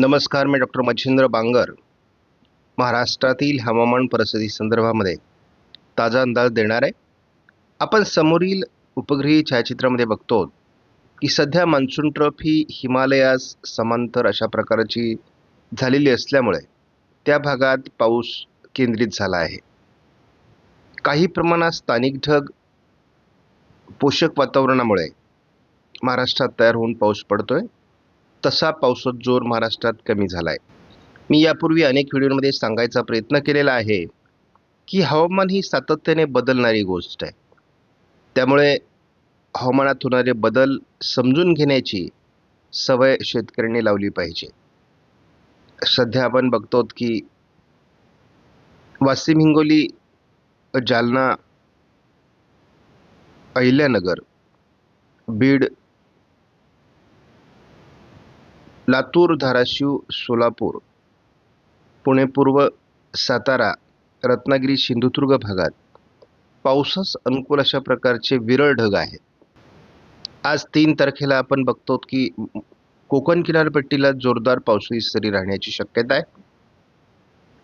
नमस्कार मी डॉक्टर मच्छिंद्र बांगर. महाराष्ट्रातील हवामान परिस्थिती संदर्भामध्ये ताजा अंदाज देणार आहे. आपण समोरील उपग्रही छायाचित्रामध्ये बघतो की सध्या मान्सून ट्रफ ही हिमालयास समांतर अशा प्रकारची झालेली असल्यामुळे त्या भागात पाऊस केंद्रित झाला आहे. काही प्रमाणात स्थानिक ढग पोषक वातावरणामुळे महाराष्ट्रात तयार होऊन पाऊस पडतोय. तसा पावसात जोर महाराष्ट्रात कमी झाला आहे मी यापूर्वी अनेक व्हिडिओमध्ये सांगायचा प्रयत्न केलेला आहे की हवामान ही सातत्याने बदलणारी गोष्ट आहे. त्यामुळे हवामानात होणारे बदल समजून घेण्याची सवय शेतकऱ्यांनी लावली पाहिजे. सध्या आपण बघतो की वाशिम हिंगोली जालना अहिल्यानगर बीड लातूर धाराशिव सोलापूर पुणे पूर्व सातारा रत्नागिरी सिंधुदुर्ग भागात पावसास अनुकूल अशा प्रकारचे विरळ ढग आहेत. आज तीन तारखेला आपण बघतो की कोकण किनारपट्टीला जोरदार पावसाळी सरी राहण्याची शक्यता आहे.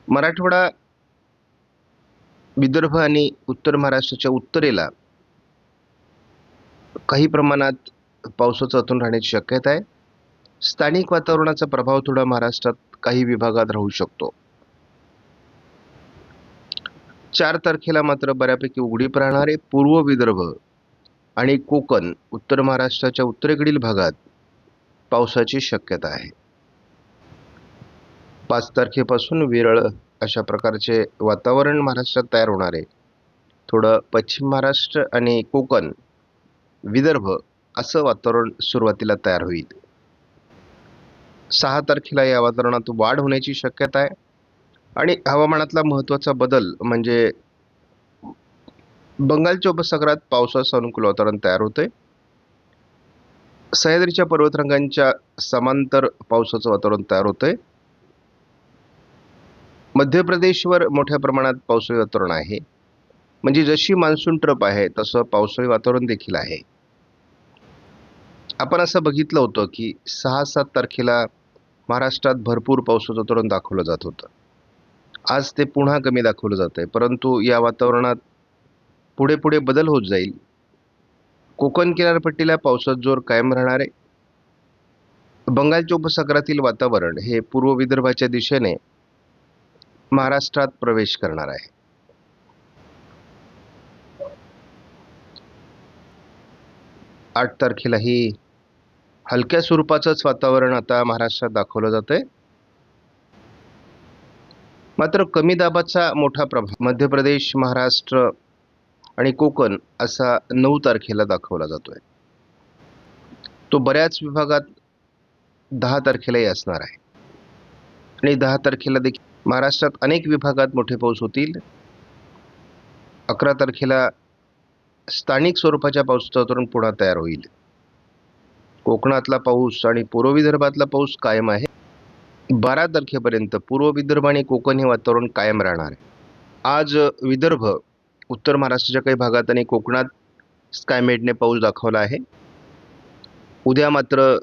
मराठवाडा विदर्भ आणि उत्तर महाराष्ट्राच्या उत्तरेला काही प्रमाणात पावसाचं अतून राहण्याची शक्यता आहे. स्थानिक वातावरणाचा प्रभाव थोडा महाराष्ट्रात काही विभागात राहू शकतो. चार तारखेला मात्र बऱ्यापैकी उघडीप राहणारे पूर्व विदर्भ आणि कोकण उत्तर महाराष्ट्राच्या उत्तरेकडील भागात पावसाची शक्यता आहे. पाच तारखेपासून विरळ अशा प्रकारचे वातावरण महाराष्ट्रात तयार होणार. आहे थोडं पश्चिम महाराष्ट्र आणि कोकण विदर्भ असं वातावरण सुरुवातीला तयार होईल. सहा तारखेला या वातावरणात वाढ होण्याची शक्यता आहे. आणि हवामानातला महत्त्वाचा बदल म्हणजे बंगालच्या उपसागरात पावसाचं अनुकूल वातावरण तयार होते सह्याद्रीच्या पर्वतरंगांच्या समांतर पावसाचं वातावरण तयार होतंय. मध्य प्रदेशवर मोठ्या प्रमाणात पावसाळी वातावरण आहे. म्हणजे जशी मान्सून ट्रप आहे तसं पावसाळी वातावरण देखील आहे. आपण असं बघितलं होतं की सहा सात तारखेला महाराष्ट्रात भरपूर पावसाचं तोरण दाखवलं जात होतं. आज ते पुन्हा कमी दाखवलं जात आहे परंतु या वातावरणात पुढे पुढे बदल होत जाईल. कोकण किनारपट्टीला पावसाचा जोर कायम राहणार आहे. बंगालच्या उपसागरातील वातावरण हे पूर्व विदर्भाच्या दिशेने महाराष्ट्रात प्रवेश करणार आहे. आठ तारखेलाही हलक्या स्वरूपाचंच वातावरण आता महाराष्ट्रात दाखवलं जात आहे मात्र कमी दाबाचा मोठा प्रभाव मध्य प्रदेश महाराष्ट्र आणि कोकण असा नऊ तारखेला दाखवला जातोय. तो बऱ्याच विभागात दहा तारखेलाही असणार आहे. आणि दहा तारखेला देखील महाराष्ट्रात अनेक विभागात मोठे पाऊस होतील. अकरा तारखेला स्थानिक स्वरूपाच्या पावसाचं वातावरण पुन्हा तयार होईल. कोकणातला पाऊस आणि पूर्व विदर्भातला पाऊस कायम आहे. बारा तारखेपर्यंत पूर्व विदर्भ आणि कोकण हे वातावरण कायम राहणार आहे. आज विदर्भ उत्तर महाराष्ट्राच्या काही भागात आणि कोकणात स्कायमेटने पाऊस दाखवला आहे. उद्या मात्र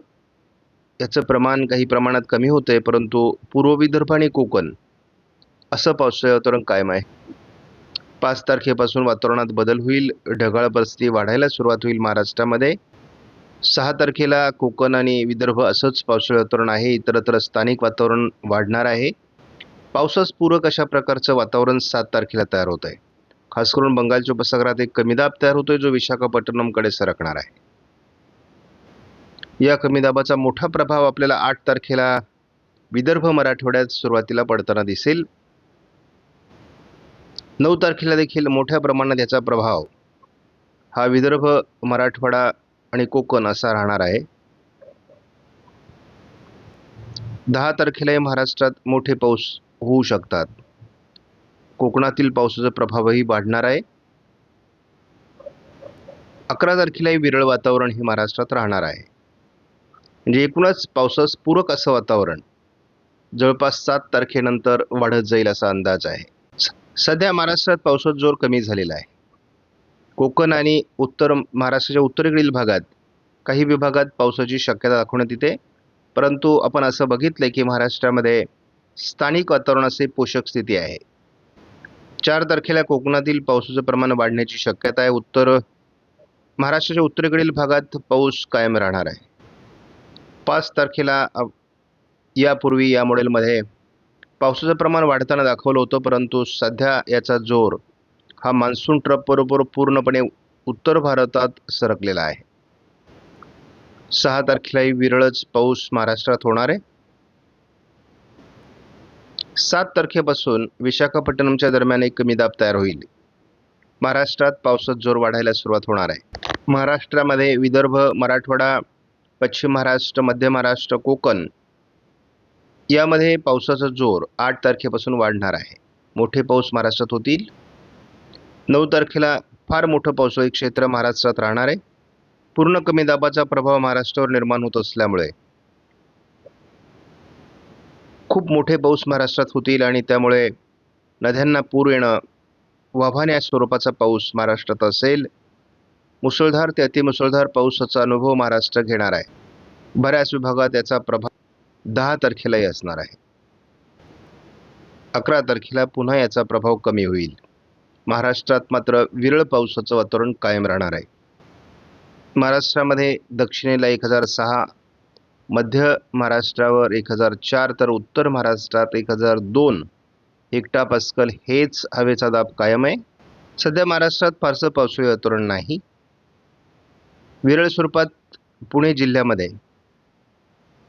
याचं प्रमाण काही प्रमाणात कमी होतं आहे परंतु पूर्व विदर्भ आणि कोकण असं पावसाळी वातावरण कायम आहे. पाच तारखेपासून वातावरणात बदल होईल ढगाळ परिस्थिती वाढायला सुरुवात होईल महाराष्ट्रामध्ये. सहा तारखेला कोकण आणि विदर्भ असंच पावसाळी वातावरण आहे. इतरत्र स्थानिक वातावरण वाढणार आहे. पावसास पूरक अशा प्रकारचं वातावरण सात तारखेला तयार होत आहे. खास करून बंगालच्या उपसागरात एक कमी दाब तयार होतोय जो विशाखापट्टणमकडे सरकणार आहे. या कमी दाबाचा मोठा प्रभाव आपल्याला आठ तारखेला विदर्भ मराठवाड्यात सुरुवातीला पडताना दिसेल. नऊ तारखेला देखील मोठ्या प्रमाणात याचा प्रभाव हा विदर्भ मराठवाडा आणि कोकण असा राहणार आहे. दहा तारखेलाही महाराष्ट्रात मोठे पाऊस होऊ शकतात. कोकणातील पावसाचा प्रभावही वाढणार आहे. अकरा तारखेलाही विरळ वातावरण हे महाराष्ट्रात राहणार आहे. म्हणजे एकूणच पावसास पूरक असं वातावरण जवळपास सात तारखेनंतर वाढत जाईल असा अंदाज आहे. सध्या महाराष्ट्रात पावसाचा जोर कमी झालेला आहे. कोकण आणि उत्तर महाराष्ट्राच्या उत्तरेकडील भागात काही विभागात पावसाची शक्यता दाखवण्यात येते. परंतु आपण असं बघितलं की महाराष्ट्रामध्ये स्थानिक वातावरणाची पोषक स्थिती आहे. चार तारखेला कोकणातील पावसाचं प्रमाण वाढण्याची शक्यता आहे. उत्तर महाराष्ट्राच्या उत्तरेकडील भागात पाऊस कायम राहणार आहे. पाच तारखेला यापूर्वी या मॉडेलमध्ये पावसाचं प्रमाण वाढताना दाखवलं होतं परंतु सध्या याचा जोर हा मान्सून ट्रपबरोबर पूर्णपणे उत्तर भारतात सरकलेला आहे. सहा तारखेलाही विरळच पाऊस महाराष्ट्रात होणार आहे. सात तारखेपासून विशाखापट्टणमच्या दरम्यान एक कमी दाब तयार होईल. महाराष्ट्रात पावसात जोर वाढायला सुरुवात होणार आहे. महाराष्ट्रामध्ये विदर्भ मराठवाडा पश्चिम महाराष्ट्र मध्य महाराष्ट्र कोकण यामध्ये पावसाचा जोर आठ तारखेपासून वाढणार आहे. मोठे पाऊस महाराष्ट्रात होतील. नऊ तारखेला फार मोठं पावसाळी क्षेत्र महाराष्ट्रात राहणार आहे. पूर्ण कमी दाबाचा प्रभाव महाराष्ट्रावर निर्माण होत असल्यामुळे. खूप मोठे पाऊस महाराष्ट्रात होतील आणि त्यामुळे नद्यांना पूर येणं वाभान्या स्वरूपाचा पाऊस महाराष्ट्रात असेल. मुसळधार ते अतिमुसळधार पावसाचा अनुभव महाराष्ट्र घेणार आहे. बऱ्याच विभागात याचा प्रभाव दहा तारखेलाही असणार आहे. अकरा तारखेला पुन्हा याचा प्रभाव कमी होईल. महाराष्ट्रात मात्र विरळ पावसाचं वातावरण कायम राहणार आहे. महाराष्ट्रामध्ये दक्षिणेला एक हजार सहा मध्य महाराष्ट्रावर एक हजार चार तर उत्तर महाराष्ट्रात एक हजार दोन. हेक्टा पास्कल हेच हवेचा दाब कायम आहे. सध्या महाराष्ट्रात फारसं पावसाळी वातावरण नाही. विरळ स्वरूपात पुणे जिल्ह्यामध्ये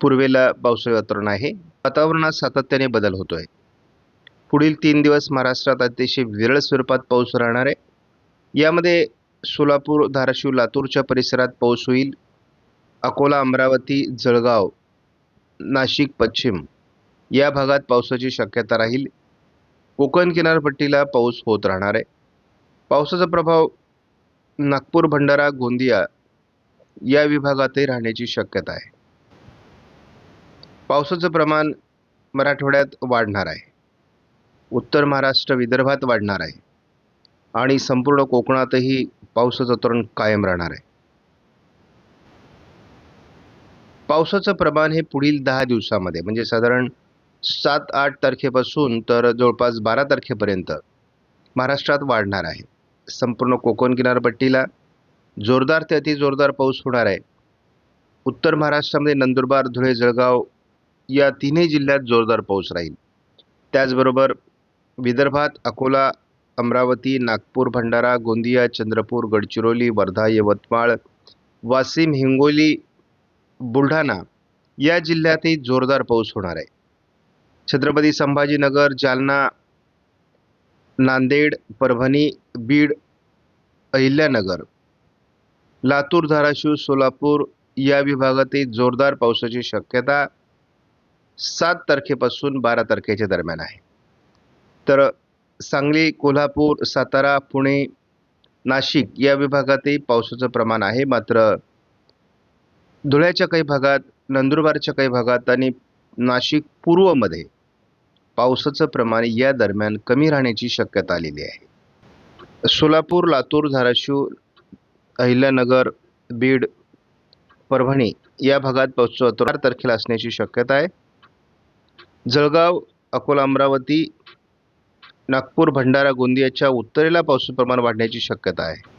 पूर्वेला पावसाळी वातावरण आहे. वातावरणात सातत्याने बदल होतो आहे पुढील तीन दिवस महाराष्ट्रात अतिशय विरळ स्वरूपात पाऊस राहणार आहे. यामध्ये सोलापूर धाराशिव लातूरच्या परिसरात पाऊस होईल. अकोला अमरावती जळगाव नाशिक पश्चिम या भागात पावसाची शक्यता राहील. कोकण किनारपट्टीला पाऊस होत राहणार आहे. पावसाचा प्रभाव नागपूर भंडारा गोंदिया या विभागातही राहण्याची शक्यता आहे. पावसाचं प्रमाण मराठवाड्यात वाढणार आहे. उत्तर महाराष्ट्र विदर्भात वाढणार आहे. आणि संपूर्ण कोकणातही पावसाचं तरण कायम राहणार आहे. पावसाचं प्रमाण हे पुढील दहा दिवसामध्ये म्हणजे साधारण सात आठ तारखेपासून तर जवळपास बारा तारखेपर्यंत महाराष्ट्रात वाढणार आहे. संपूर्ण कोकण किनारपट्टीला जोरदार ते अतिजोरदार पाऊस होणार आहे. उत्तर महाराष्ट्रामध्ये नंदुरबार धुळे जळगाव या तिन्ही जिल्ह्यात जोरदार पाऊस राहील. त्याचबरोबर विदर्भात अकोला अमरावती नागपूर भंडारा गोंदिया चंद्रपूर गडचिरोली वर्धा यवतमाळ वाशिम हिंगोली बुलढाणा या जिल्ह्यातही जोरदार पाऊस होणार आहे. छत्रपती संभाजीनगर जालना नांदेड परभणी बीड अहिल्यानगर लातूर धाराशिव सोलापूर या विभागातही जोरदार पावसाची शक्यता सात तारखेपासून बारा तारखेच्या दरम्यान आहे. तर सांगली कोल्हापूर सातारा पुणे नाशिक या विभागातही पावसाचं प्रमाण आहे. मात्र धुळ्याच्या काही भागात नंदुरबारच्या काही भागात आणि नाशिक पूर्वमध्ये पावसाचं प्रमाण या दरम्यान कमी राहण्याची शक्यता आलेली आहे. सोलापूर लातूर धाराशिव अहिल्यानगर बीड परभणी या भागात पावसाचं वातावरण चार तारखेला असण्याची शक्यता आहे. जळगाव अकोला अमरावती नागपूर भंडारा गोंदियाच्या उत्तरेला पावसाचं प्रमाण वाढण्याची शक्यता आहे.